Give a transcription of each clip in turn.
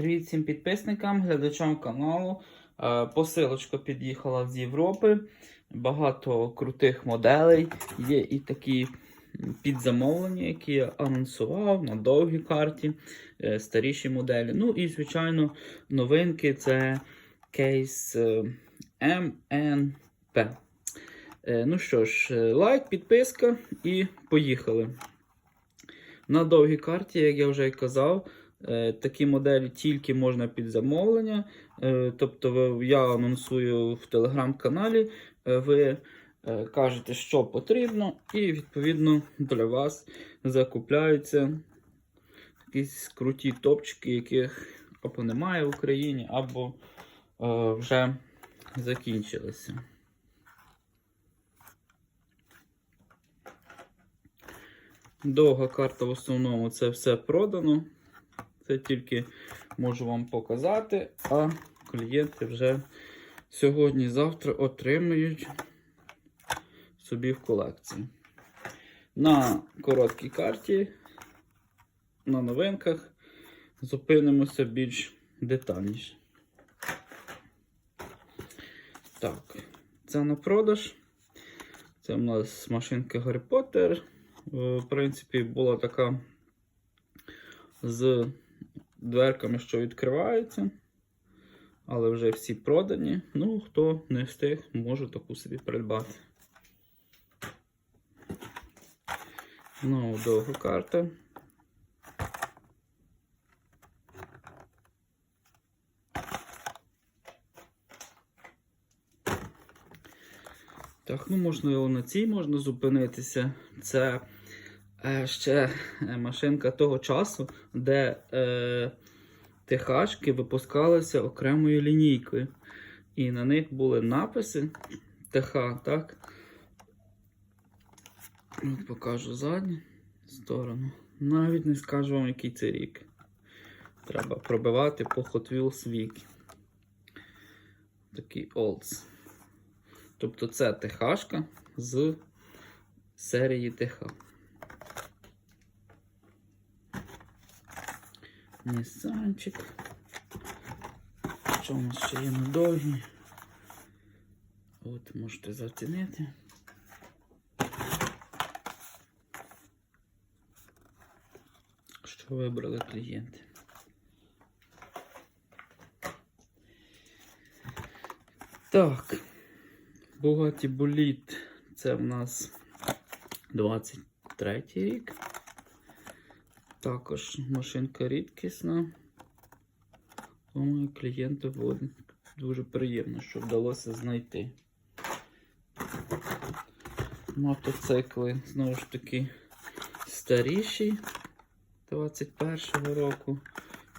Привіт всім підписникам, глядачам каналу. Е, Посилочка під'їхала з Європи. Багато крутих моделей. Є і такі підзамовлення, які я анонсував на довгій карті, е, старіші моделі. Ну і, звичайно, новинки це кейс е, МНП. Е, Ну що ж, лайк, підписка і поїхали. На довгій карті, як я вже казав, такі моделі тільки можна під замовлення. Е, Тобто я анонсую в телеграм-каналі, е, ви е, кажете, що потрібно, і відповідно для вас закупляються якісь круті топчики, яких або немає в Україні, або е, вже закінчилися. Довга карта в основному це все продано. Це тільки можу вам показати, а клієнти вже сьогодні-завтра отримують собі в колекцію. На короткій карті, на новинках зупинимося більш детальніше. Так, це на продаж. Це у нас машинка Гаррі Поттер. В принципі, була така з дверками, що відкриваються. Але вже всі продані. Ну, хто не встиг, може таку собі придбати. Ну, довга карта. Так, ну можливо, на цій можна зупинитися. Це ще е, машинка того часу, де е, ТХшки випускалися окремою лінійкою. І на них були написи ТХ, так? От покажу задню сторону. Навіть не скажу вам, який це рік. Треба пробивати по Hot Wheels Wiki. Такий Olds. Тобто це ТХшка з серії ТХ. Нісанчик. Що у нас ще є на довгі? От можете зацінити. Що вибрали клієнти? Так. Бугаті Боліт. Це в нас 23 рік. Також машинка рідкісна. Тому клієнту буде дуже приємно, що вдалося знайти. Мотоцикли, знову ж таки, старіші 21-го року.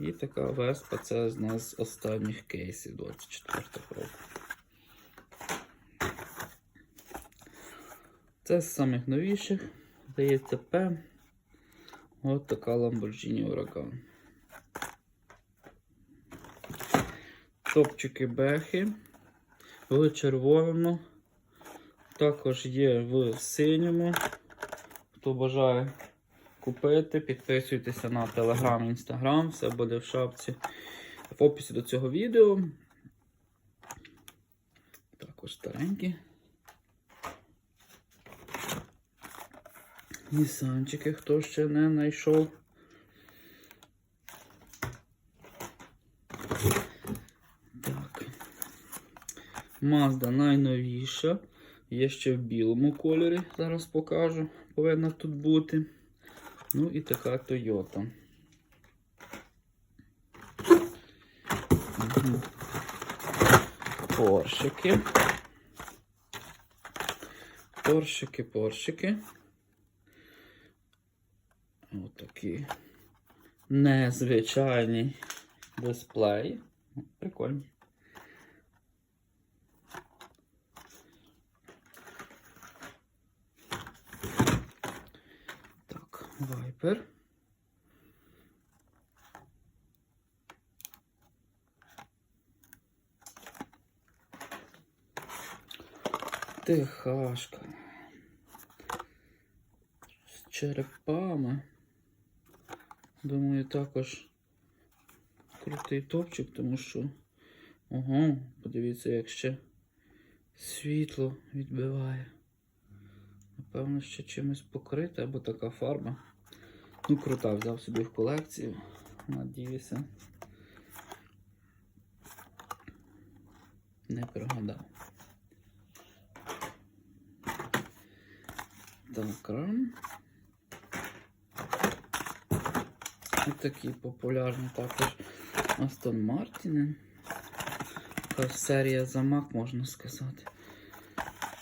І така веспа це з нас останніх кейсів 24-го року. Це з самих новіших, здається, П. От така Lamborghini Huracan. Топчики бехи в червоному. Також є в синьому. Хто бажає купити, підписуйтеся на Telegram, Instagram, все буде в шапці в описі до цього відео. Також старенькі. Нісанчики, хто ще не знайшов. Так. Mazda найновіша. Є ще в білому кольорі, зараз покажу. Повинна тут бути. Ну і така Toyota. Мгм. Поршики. Поршики, поршики. Отакі незвичайні дисплеї. Прикольні. Так, вайпер. Техашка. черепами. Думаю, також крутий топчик, тому що. Ого, подивіться, як ще світло відбиває. Напевно, ще чимось покрите або така фарба. Ну, крута, взяв собі в колекцію. Надіюся. Не прогадав. Так, рам. І такі популярні також Астон Мартіни. Така серія замак, можна сказати.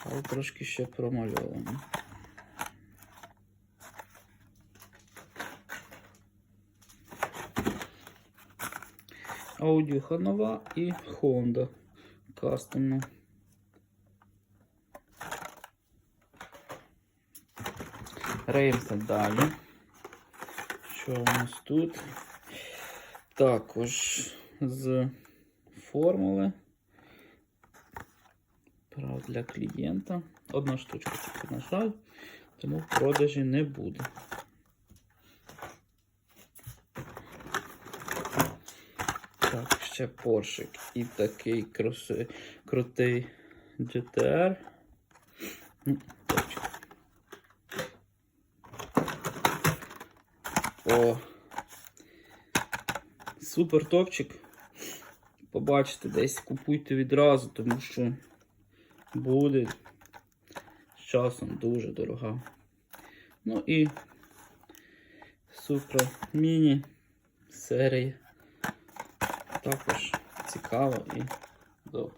Але трошки ще промальовано. Аудіоха нова і Honda кастомна. Реймся далі. Що у нас тут? Також з формули. Прав для клієнта. Одна штучка тільки, на жаль, тому в продажі не буде. Так, ще поршик і такий крутий GTR. Ну, топчик. О! Супер топчик. Побачите, десь купуйте відразу, тому що буде з часом дуже дорога. Ну і Supra Mini серія. Також цікава і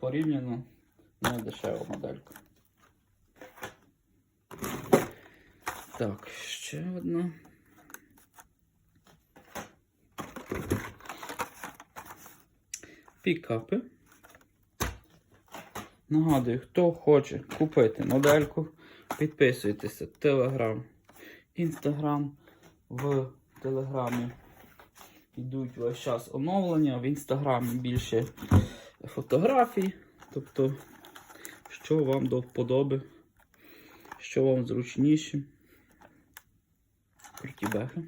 порівняно не дешева моделька. Так, ще одна. Пікапи. Нагадую, хто хоче купити модельку, підписуйтеся Telegram, Instagram. В Телеграмі йдуть весь час оновлення, в інстаграмі більше фотографій. Тобто, що вам до вподоби, що вам зручніше. Круті бехи.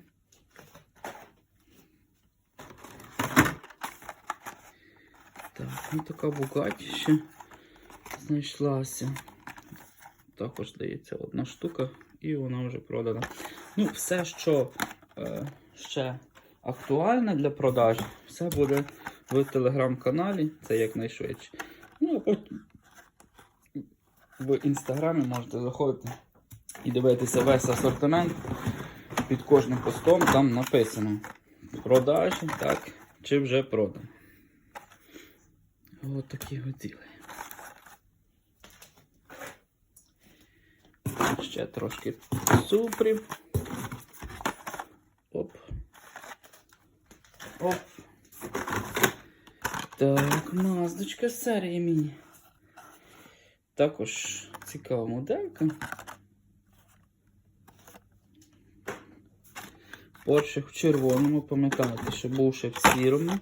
Так, така Бугаті ще знайшлася. Також здається одна штука, і вона вже продана. Ну, все, що е, ще актуальне для продажу, все буде в телеграм-каналі, це якнайшвидше. Ну, а потім в інстаграмі можете заходити і дивитися весь асортимент. Під кожним постом там написано продажі, так, чи вже продано. Ось такі от діли. Ще трошки супрів. Оп. Оп. Так, маздочка серії міні. Також цікава моделька. Порше в червоному, пам'ятаєте, що був ще в сірому.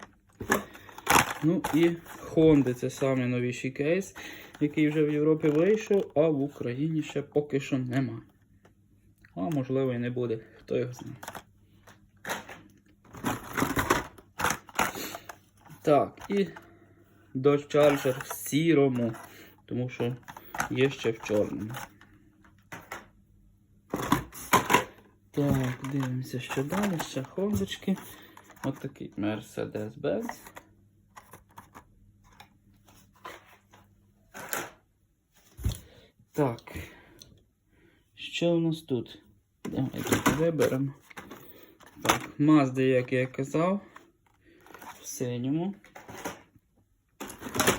Ну і Honda це самий новіший кейс, який вже в Європі вийшов, а в Україні ще поки що нема. А можливо і не буде, хто його знає. Так, і Dodge Charger в сірому, тому що є ще в чорному. Так, дивимося, що далі, ще хондочки. Ось такий Mercedes-Benz. Так. Що у нас тут? Давайте виберемо. Так, Mazda, як я казав, в синьому.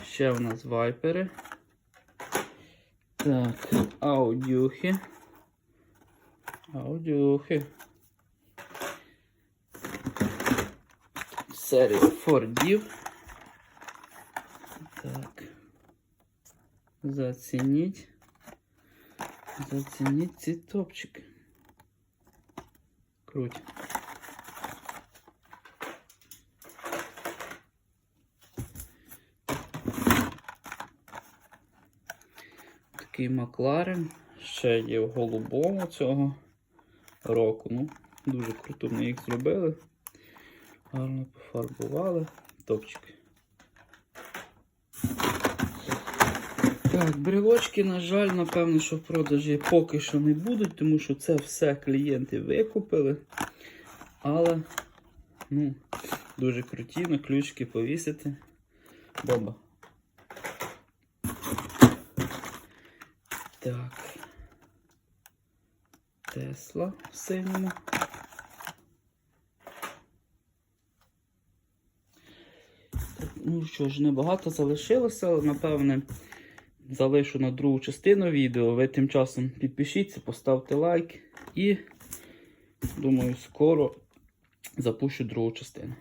Ще в нас вайпери. Так, аудюхи. Аудюхи. Серія Фордів. Так. Зацініть. Зацініть ці топчики. Круть. Такий Макларен. Ще є в голубому цього року. Ну, дуже круто ми їх зробили. Гарно пофарбували. Топчик. Так, брелочки, на жаль, напевно, що в продажі поки що не будуть, тому що це все клієнти викупили. Але, ну, дуже круті, на ключки повісити. Бомба. Так. Тесла в синьому. Ну що ж, небагато залишилося, але напевне залишу на другу частину відео. Ви тим часом підпишіться, поставте лайк і думаю, скоро запущу другу частину.